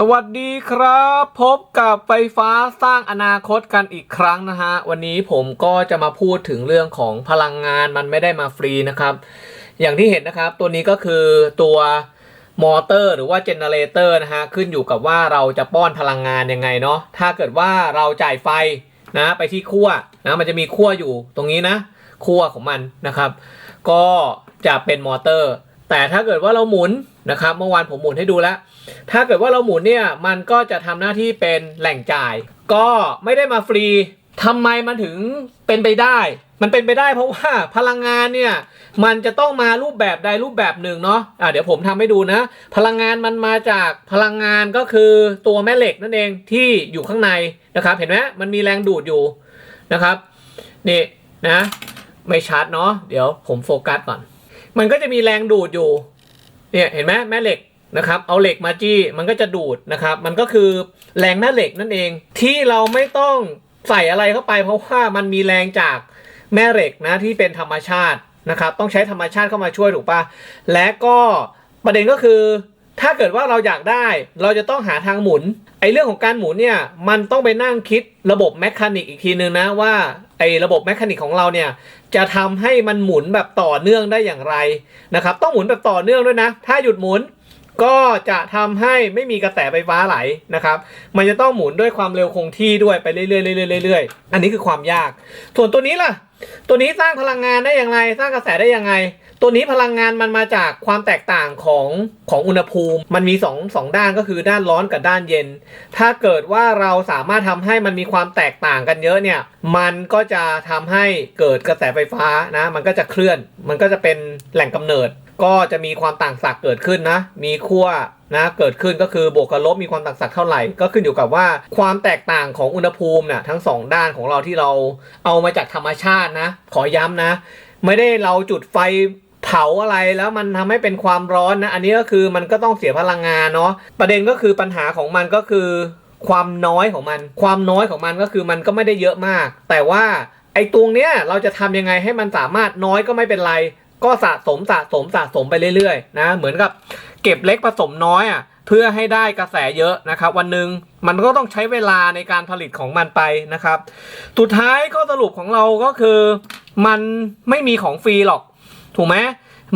สวัสดีครับ พบกับไฟฟ้าสร้างอนาคตกันอีกครั้งนะฮะ วันนี้ผมก็จะมาพูดถึงเรื่องของพลังงานมันไม่ได้มาฟรีนะครับ อย่างที่เห็นนะครับ ตัวนี้ก็คือตัวมอเตอร์หรือว่าเจเนเรเตอร์นะฮะ ขึ้นอยู่กับว่าเราจะป้อนพลังงานยังไงเนาะถ้าเกิดว่าเราจ่ายไฟนะไปที่ขั้วนะมันจะมีขั้วอยู่ตรงนี้นะขั้วของมันนะครับ ก็จะเป็นมอเตอร์ แต่ถ้าเกิดว่าเราหมุนนะครับ เมื่อวานผมหมุนให้ดูแล้ว ถ้าเกิดว่าเราหมุนเนี่ยมันก็จะทำหน้าที่เป็นแหล่งจ่าย ก็ไม่ได้มาฟรีทำไมมันถึงเป็นไปได้ มันเป็นไปได้เพราะว่าพลังงานเนี่ยมันจะต้องมารูปแบบใดรูปแบบหนึ่งเนาะอะเดี๋ยวผมทำให้ดูนะ พลังงานมันมาจากพลังงานก็คือตัวแม่เหล็กนั่นเองที่อยู่ข้างในนะครับ เห็นไหมมันมีแรงดูดอยู่นะครับนี่นะไม่ชัดเนาะเดี๋ยวผมโฟกัสก่อน มันก็จะมีแรงดูดอยู่ เนี่ยเห็นไหมแม่เหล็กนะครับ เอาเหล็กมาจี้มันก็จะดูดนะครับ มันก็คือแรงแม่เหล็กนั่นเอง ที่เราไม่ต้องใส่อะไรเข้าไป เพราะว่ามันมีแรงจากแม่เหล็กนะที่เป็นธรรมชาตินะครับ ต้องใช้ธรรมชาติเข้ามาช่วยถูกปะและก็ประเด็นก็คือ ถ้าเกิดว่าเราอยากได้เราจะต้องหาทางหมุน ไอเรื่องของการหมุนเนี่ยมันต้องไปนั่งคิดระบบแมคานิกอีกทีนึงนะว่าไอระบบแมคานิกของเราเนี่ยจะทำให้มันหมุนแบบต่อเนื่องได้อย่างไรนะครับต้องหมุนแบบต่อเนื่องด้วยนะ ถ้าหยุดหมุน ก็จะทำให้ไม่มีกระแสไฟฟ้าไหลนะครับ มันจะต้องหมุนด้วยความเร็วคงที่ด้วยไปเรื่อยๆเรื่อยๆเรื่อยๆอันนี้คือความยาก ส่วนตัวนี้ล่ะ ตัวนี้สร้างพลังงานได้อย่างไร สร้างกระแสได้ยังไง ตัวนี้พลังงานมันมาจากความแตกต่างของของอุณหภูมิ มันมี2องสองด้านก็คือด้านร้อนกับด้านเย็น ถ้าเกิดว่าเราสามารถทำให้มันมีความแตกต่างกันเยอะเนี่ย มันก็จะทำให้เกิดกระแสไฟฟ้านะ มันก็จะเคลื่อน มันก็จะเป็นแหล่งกำเนิด ก็จะมีความต่างศักย์เกิดขึ้นนะ มีขั้วนะเกิดขึ้นก็คือบวกกับลบมีความต่างศักย์เท่าไหร่ ก็ขึ้นอยู่กับว่าความแตกต่างของอุณหภูมิน่ะทั้งสองด้านของเราที่เราเอามาจากธรรมชาตินะ ขอย้ำนะ ไม่ได้เราจุดไฟเผาอะไรแล้วมันทำให้เป็นความร้อนนะ อันนี้ก็คือมันก็ต้องเสียพลังงานเนาะประเด็นก็คือปัญหาของมันก็คือ ความน้อยของมัน ความน้อยของมันก็คือมันก็ไม่ได้เยอะมาก แต่ว่าไอ้ตรงเนี้ยเราจะทำยังไงให้มันสามารถน้อยก็ไม่เป็นไร ก็สะสมสะสมสะสมไปเรื่อยๆนะเหมือนกับเก็บเล็กผสมน้อยอะเพื่อให้ได้กระแสเยอะนะครับ วันหนึ่งมันก็ต้องใช้เวลาในการผลิตของมันไปนะครับ สุดท้ายข้อสรุปของเราก็คือมันไม่มีของฟรีหรอก ถูกไหม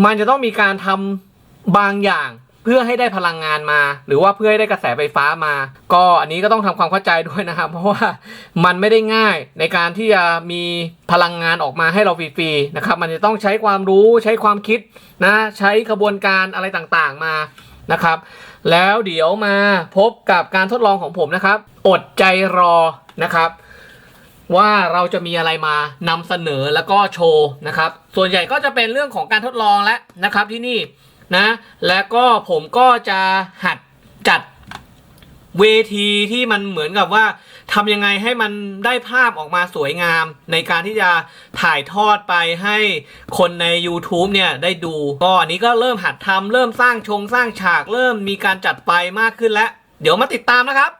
มันจะต้องมีการทำบางอย่าง เพื่อให้ได้พลังงานมา หรือว่าเพื่อให้ได้กระแสไฟฟ้ามา ก็อันนี้ก็ต้องทำความเข้าใจด้วยนะครับ เพราะว่ามันไม่ได้ง่ายในการที่จะมีพลังงานออกมาให้เราฟรีๆนะครับ มันจะต้องใช้ความรู้ใช้ความคิดนะใช้กระบวนการอะไรต่างๆมานะครับ แล้วเดี๋ยวมาพบกับการทดลองของผมนะครับ อดใจรอนะครับว่าเราจะมีอะไรมานำเสนอแล้วก็โชว์นะครับ ส่วนใหญ่ก็จะเป็นเรื่องของการทดลองแล้วนะครับที่นี่ นะ แล้วก็ผมก็จะหัดจัดเวทีที่มันเหมือนกับว่าทำยังไงให้มันได้ภาพออกมาสวยงาม ในการที่จะถ่ายทอดไปให้คนใน YouTube เนี่ยได้ดู ก็อันนี้ก็เริ่มหัดทำเริ่มสร้างชงสร้างฉากเริ่มมีการจัดไปมากขึ้นแล้ว เดี๋ยวมาติดตามนะครับ